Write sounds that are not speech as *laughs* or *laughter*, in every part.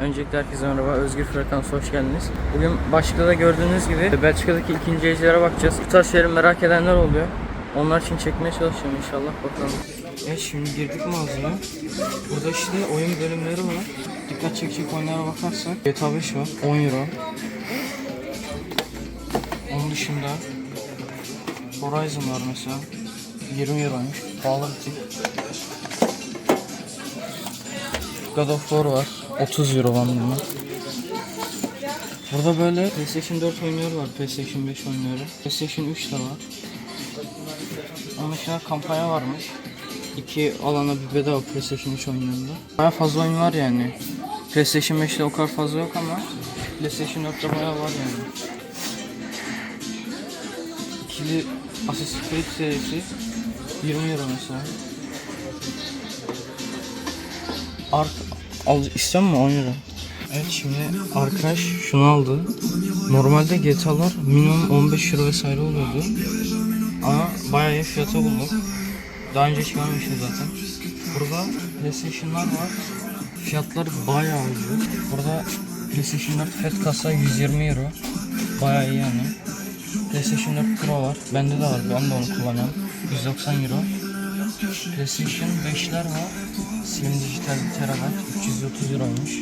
Öncelikle herkese merhaba. Özgür Frekansı hoş geldiniz. Bugün başlıkta da gördüğünüz gibi Belçika'daki ikinci elcilere bakacağız. Bu tarz şeyleri merak edenler oluyor. Onlar için çekmeye çalışacağım inşallah bakalım. Evet şimdi girdik mağazaya. Burada işte oyun bölümleri var. Dikkat çekecek oyunlara bakarsak GTA 5 var 10 euro. Onun dışında Horizon var mesela 20 euroymuş. Pahalı bir tip. God of War var. 30 euro bandında. Burada böyle PlayStation 4 oyunları var. PlayStation 5 oyunları. PlayStation 3 de var. Onun dışında kampanya varmış. İki alana bir bedava PlayStation 3 oyunlarında. Baya fazla oyun var yani. PlayStation 5'te o kadar fazla yok ama PlayStation 4'te baya var yani. İkili Assassin's Creed serisi 20 euro mesela. Ark al istiyor mu 10 euro? Evet şimdi arkadaş şunu aldı. Normalde GTA'lar minimum 15 euro vesaire oluyordu. Ama bayağı iyi fiyata bulduk. Daha önce görmemiştim zaten. Burada PlayStation'lar var. Fiyatları bayağı ucuz. Burada PlayStation 4 FAT kasa 120 euro. Bayağı iyi yani. PlayStation 4 Pro var. Bende de var. Ben de onu kullanıyorum. 190 euro. PlayStation 5'ler var. Slim dijital 1 terabayt 330 euroymuş.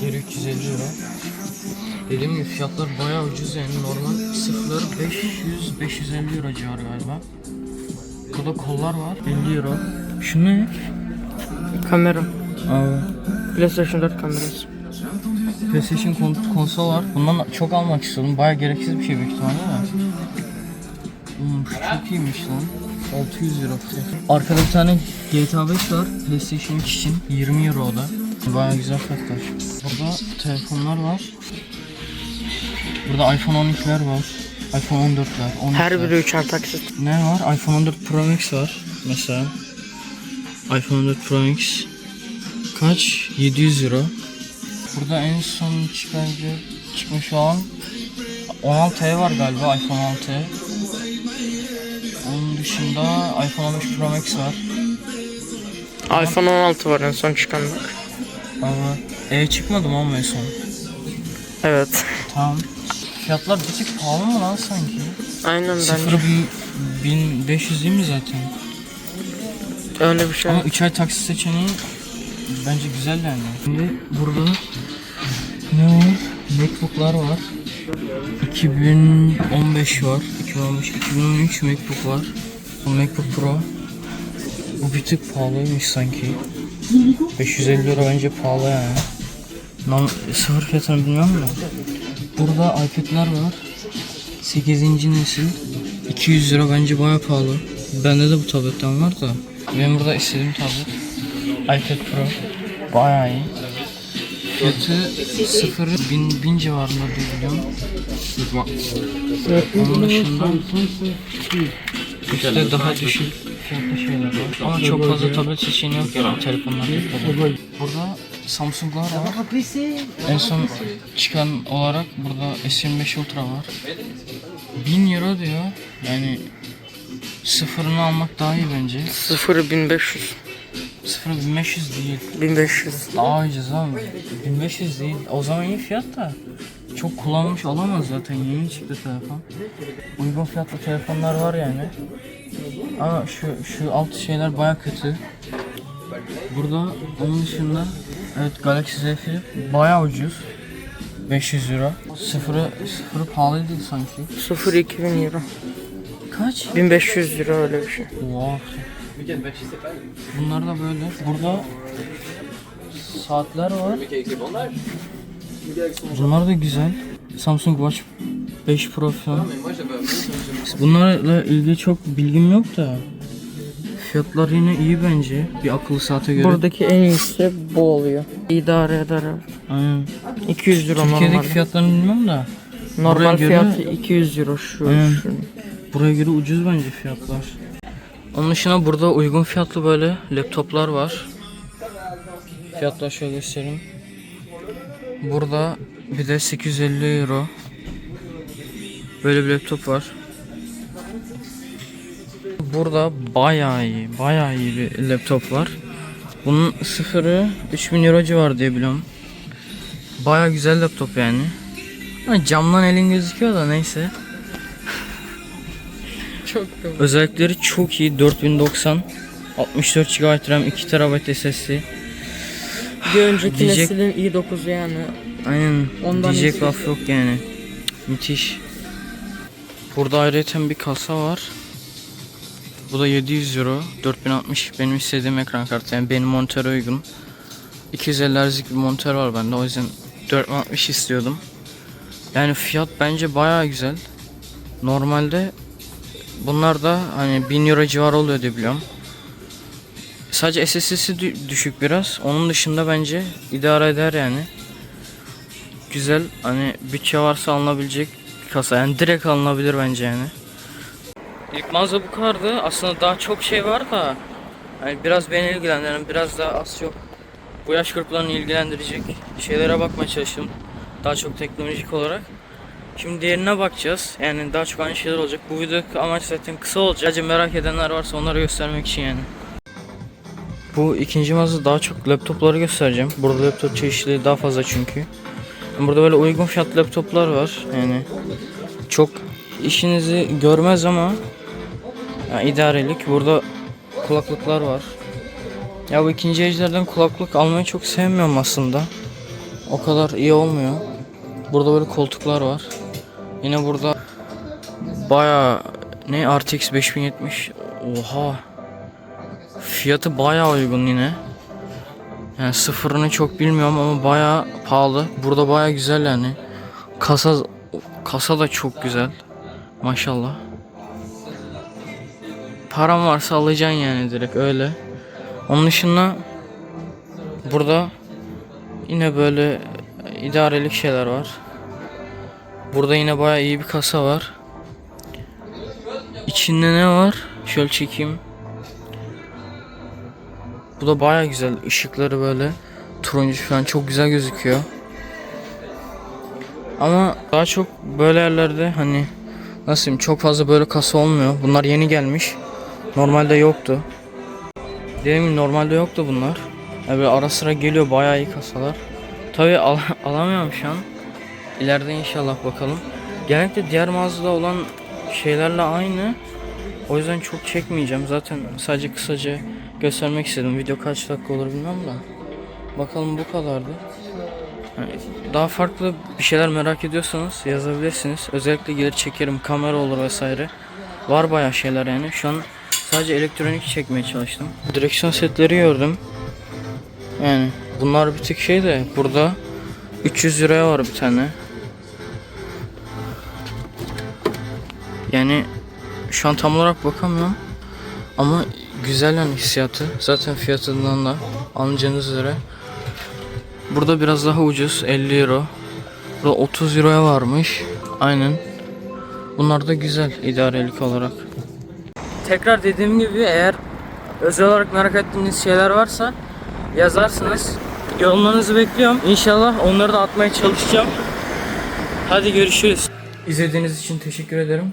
Diğeri 350 euro. Dediğim gibi fiyatlar bayağı ucuz yani normal sıfırları 500 550 euro civarı galiba. Burada kollar var 50 euro. Şu ne? Kamera. Abi. PlayStation 4 kamerası. PlayStation kon- konsol var. Bundan çok almak istedim. Bayağı gereksiz bir şey büyük ihtimalle de. Hmm, şu çok iyiymiş lan. 600 euro. Arkada bir tane GTA 5 var. PlayStation 3 için 20 euro o da. Bayağı güzel fiyatlar. Burada telefonlar var. Burada iPhone 12'ler var. iPhone 14'ler. 13'ler. Her biri 3 taksit. Ne var? iPhone 14 Pro Max var mesela. iPhone 14 Pro Max kaç? 700 euro. Burada en son çıkarcı çıkmış olan 16 var galiba iPhone 16. Dışında iPhone 15 Pro Max var. iPhone 16 var en son çıkan bak. Ama e çıkmadı mı ama en son? Evet. Tamam. Fiyatlar bir tık pahalı mı lan sanki? Aynen Sıfırı bence. bin- 1500 değil mi zaten? Öyle bir şey. Ama 3 ay taksit seçeneği bence güzel yani. Şimdi burada ne var? Macbook'lar var. 2015 var. 2015, 2013 Macbook var. Macbook Pro. Bu bir tık pahalıymış sanki. 550 euro bence pahalı yani. Nam sıfır fiyatını bilmiyorum da. Burada iPad'ler var. 8. nesil. 200 lira bence baya pahalı. Bende de bu tabletten var da. Benim burada istediğim tablet. iPad Pro. Bayağı iyi. Fiyatı sıfırı bin, bin civarında diye biliyorum. Onun dışında işte daha düşük fiyatlı şeyler var. Ama çok fazla tablet seçeneği yok yani telefonlarda. Burada Samsung'lar var. En son çıkan olarak burada S25 Ultra var. 1000 euro diyor. Yani sıfırını almak daha iyi bence. 0 1500. Sıfırı 1500 değil. 1500. Daha ucuz abi. 1500 değil. O zaman iyi fiyat da. Çok kullanmış olamaz zaten. Yeni çıktı telefon. Uygun fiyatlı telefonlar var yani. Ama şu şu alt şeyler baya kötü. Burada onun dışında evet Galaxy Z Flip baya ucuz. 500 euro. Sıfırı, sıfırı pahalıydı sanki. 0 2000 euro. Kaç? 1500 lira öyle bir şey. Wow. Bunlar da böyle. Burada saatler var. Bunlar da güzel. Samsung Watch 5 Pro falan. Bunlarla ilgili çok bilgim yok da. Fiyatlar yine iyi bence bir akıllı saate göre. Buradaki en iyisi bu oluyor. İdare eder. Aynen. 200 lira Türkiye'deki normal. fiyatlarını bilmiyorum da. Normal buraya göre- fiyatı 200 euro şu. Aynen. şu. Buraya göre ucuz bence fiyatlar. Onun dışında burada uygun fiyatlı böyle laptoplar var. Fiyatlar şöyle göstereyim. Burada bir de 850 euro. Böyle bir laptop var. Burada bayağı iyi, bayağı iyi bir laptop var. Bunun sıfırı 3000 euro civarı diye biliyorum. Baya güzel laptop yani. Ha, camdan elin gözüküyor da neyse. *laughs* Çok. Özellikleri çok iyi. 4090 64 GB RAM 2 TB SSD. Bir önceki Diyecek- neslin i9 yani. Aynen. Ondan diyecek laf yok yani. Müthiş. Burada ayrıca bir kasa var. Bu da 700 euro. 4060 benim istediğim ekran kartı. Yani benim monitöre uygun. 250 Hz'lik bir monitör var bende. O yüzden 4060 istiyordum. Yani fiyat bence baya güzel. Normalde bunlar da hani 1000 euro civarı oluyor diye biliyorum. Sadece SSD'si dü- düşük biraz. Onun dışında bence idare eder yani güzel hani bütçe varsa alınabilecek kasa yani direkt alınabilir bence yani. İlk mağaza bu kadardı aslında daha çok şey var da hani biraz beni ilgilendiren biraz daha az çok bu yaş gruplarını ilgilendirecek şeylere bakmaya çalıştım daha çok teknolojik olarak. Şimdi diğerine bakacağız yani daha çok aynı şeyler olacak bu video amaç zaten kısa olacak sadece merak edenler varsa onları göstermek için yani. Bu ikinci mağaza daha çok laptopları göstereceğim. Burada laptop çeşitliliği daha fazla çünkü. Burada böyle uygun fiyatlı laptoplar var. Yani çok işinizi görmez ama yani idarelik. Burada kulaklıklar var. Ya bu ikinci elcilerden kulaklık almayı çok sevmiyorum aslında. O kadar iyi olmuyor. Burada böyle koltuklar var. Yine burada baya ne RTX 5070 oha fiyatı baya uygun yine. Yani sıfırını çok bilmiyorum ama baya pahalı. Burada baya güzel yani. Kasa kasa da çok güzel. Maşallah. Param varsa alacaksın yani direkt öyle. Onun dışında burada yine böyle idarelik şeyler var. Burada yine baya iyi bir kasa var. İçinde ne var? Şöyle çekeyim. Bu da baya güzel. Işıkları böyle turuncu falan çok güzel gözüküyor. Ama daha çok böyle yerlerde hani nasıl diyeyim çok fazla böyle kasa olmuyor. Bunlar yeni gelmiş. Normalde yoktu. Dediğim gibi normalde yoktu bunlar. Yani böyle ara sıra geliyor bayağı iyi kasalar. Tabi al *laughs* alamıyorum şu an. İleride inşallah bakalım. Genellikle diğer mağazada olan şeylerle aynı. O yüzden çok çekmeyeceğim. Zaten sadece kısaca göstermek istedim. Video kaç dakika olur bilmem da. Bakalım bu kadardı. Daha farklı bir şeyler merak ediyorsanız yazabilirsiniz. Özellikle gelir çekerim, kamera olur vesaire. Var bayağı şeyler yani. Şu an sadece elektronik çekmeye çalıştım. Direksiyon setleri gördüm. Yani bunlar bir tık şey de burada 300 liraya var bir tane. Yani şu an tam olarak bakamıyorum. Ama güzel yani hissiyatı. Zaten fiyatından da anlayacağınız üzere. Burada biraz daha ucuz 50 euro. Burada 30 euroya varmış. Aynen. Bunlar da güzel idarelik olarak. Tekrar dediğim gibi eğer özel olarak merak ettiğiniz şeyler varsa yazarsınız. Yorumlarınızı bekliyorum. İnşallah onları da atmaya çalışacağım. Hadi görüşürüz. İzlediğiniz için teşekkür ederim.